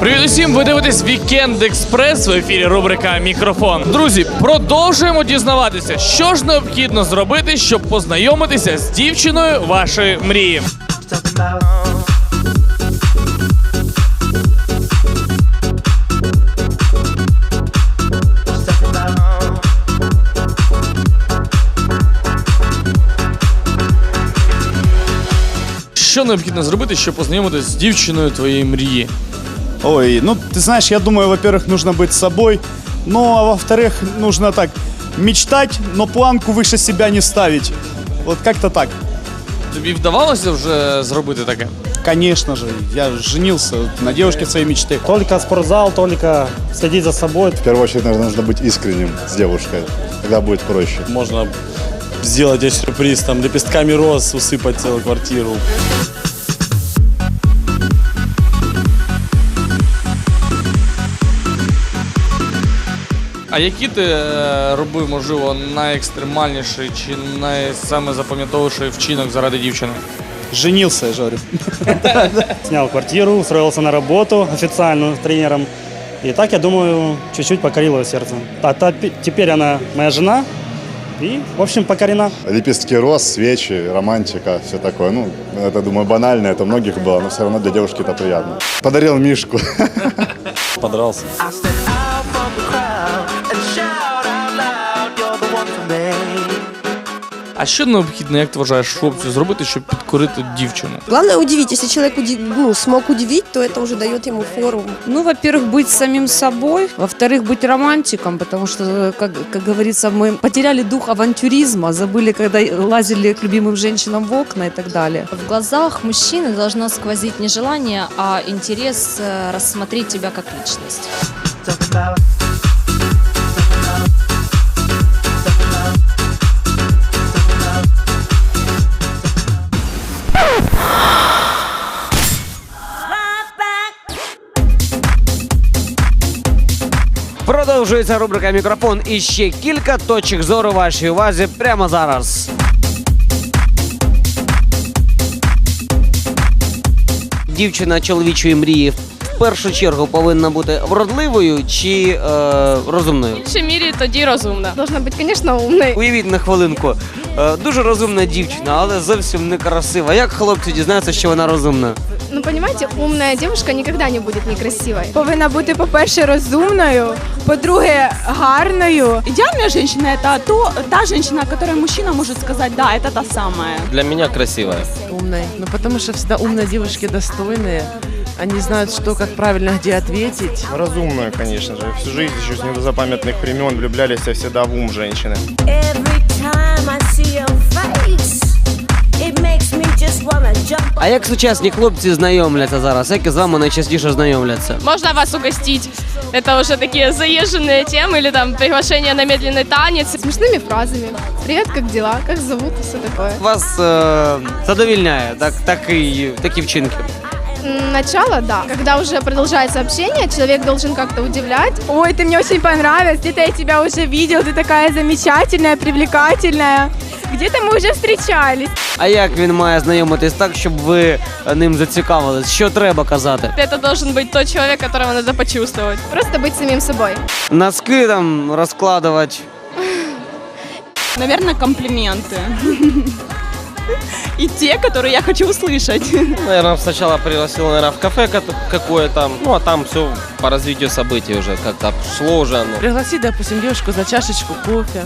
Привіт усім! Ви дивитесь Вікенд Експрес в ефірі рубрика Мікрофон. Друзі, продовжуємо дізнаватися, що ж необхідно зробити, щоб познайомитися з дівчиною вашої мрії. Що необхідно зробити, щоб познайомитися з дівчиною твоєї мрії? Ой, ну ты знаешь, я думаю, во-первых, нужно быть собой, ну а во-вторых, нужно так мечтать, но планку выше себя не ставить. Вот как-то так. Тобі вдавалося вже зробити таке? Конечно же, я женился на девушке своей мечты. Только спортзал, только следить за собой. В первую очередь, наверное, нужно быть искренним с девушкой. Тогда будет проще. Можно сделать ей сюрприз, там, лепестками роз усыпать целую квартиру. А які ти е, робив, можливо, найекстремальніший чи найсаме запам'ятовіший вчинок заради дівчини? Женился, я же говорю. Снял квартиру, устроился на работу официальную тренером. И так, я думаю, чуть-чуть покорил ее сердце. А та- теперь она моя жена. и, в общем, покорена. Лепестки роз, свечи, романтика, все такое. Ну, это, думаю, банально, это у многих было, но все равно для девушки это приятно. Подарил Мишку. Подрался. А що необхідно, як ти вважаєш, хлопцю зробити, щоб підкорити дівчину? Главное удивить. Если человек уди- ну, смог удивить, то это уже дает ему фору. Ну, во-первых, быть самим собой, во-вторых, быть романтиком, потому что, как, как говорится, мы потеряли дух авантюризма, забыли, когда лазили к любимым женщинам в окна и так далее. В глазах мужчины должно сквозить не желание, а интерес э, рассмотреть тебя как личность. Talking about Продовжується рубрика Мікрофон і ще кілька точок зору вашій увазі прямо зараз. Дівчина чоловічої мрії в першу чергу повинна бути вродливою чи е, розумною. В мірі тоді розумна. Должна бути, звісно, умною. Уявіть на хвилинку. Е, дуже розумна дівчина, але зовсім не красива. Як хлопці дізнаються, що вона розумна? Ну, понимаете, умная девушка никогда не будет некрасивой. Повинна бути, по-перше, розумною, по-друге, гарною. Идеальная женщина – это то, та женщина, о которой мужчина может сказать, да, это та самая. Для меня красивая. Умной. Ну, потому что всегда умные девушки достойные. Они знают, что, как правильно, где ответить. Разумная, конечно же. Всю жизнь еще с незапамятных времен влюблялись всегда в ум женщины. А як сучасні хлопці знайомляться зараз? Як з вами найчастіше знайомляться? Можно вас угостить? Это уже такие заезженные темы или там приглашение на медленный танец. Смешными фразами. Привет, как дела? Как зовут? И все такое. Вас е, задовільняє так, такі, такі вчинки. М, Начало, да. Когда уже продолжается общение, человек должен как-то удивлять. Ой, ты мне очень понравилась, где-то я тебя уже видел, ты такая замечательная, привлекательная. Где-то мы уже встречались. А як він має знайомитись так, щоб ви ним зацікавились? Що треба казати? Это должен быть тот человек, которого надо почувствовать. Просто быть самим собой. Носки там розкладувати. Наверное, комплименты. И те, которые я хочу услышать. Наверное, сначала пригласил, наверное, в кафе какое-то, ну а там все по развитию событий уже как-то шло уже оно. Пригласить, допустим, девушку за чашечку кофе.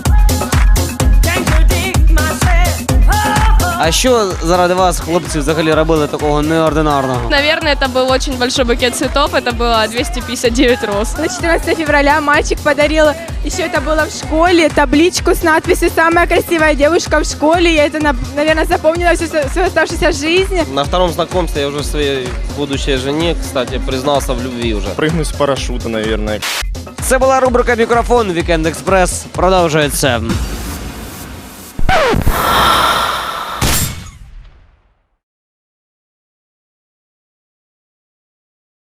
А що заради вас, хлопці, взагалі робили такого неординарного? Наверное, это был очень большой букет цветов. Это было 259 роз. На 14 февраля мальчик подарил, еще это было в школе, табличку с надписью «Самая красивая девушка в школе». Я это, наверное, запомнила всю свою оставшуюся жизнь. На втором знакомстве я уже своей будущей жене, кстати, признался в любви уже. Прыгнуть с парашюта, наверное. Це була рубрика Мікрофон Вікенд Експрес. Продовжується.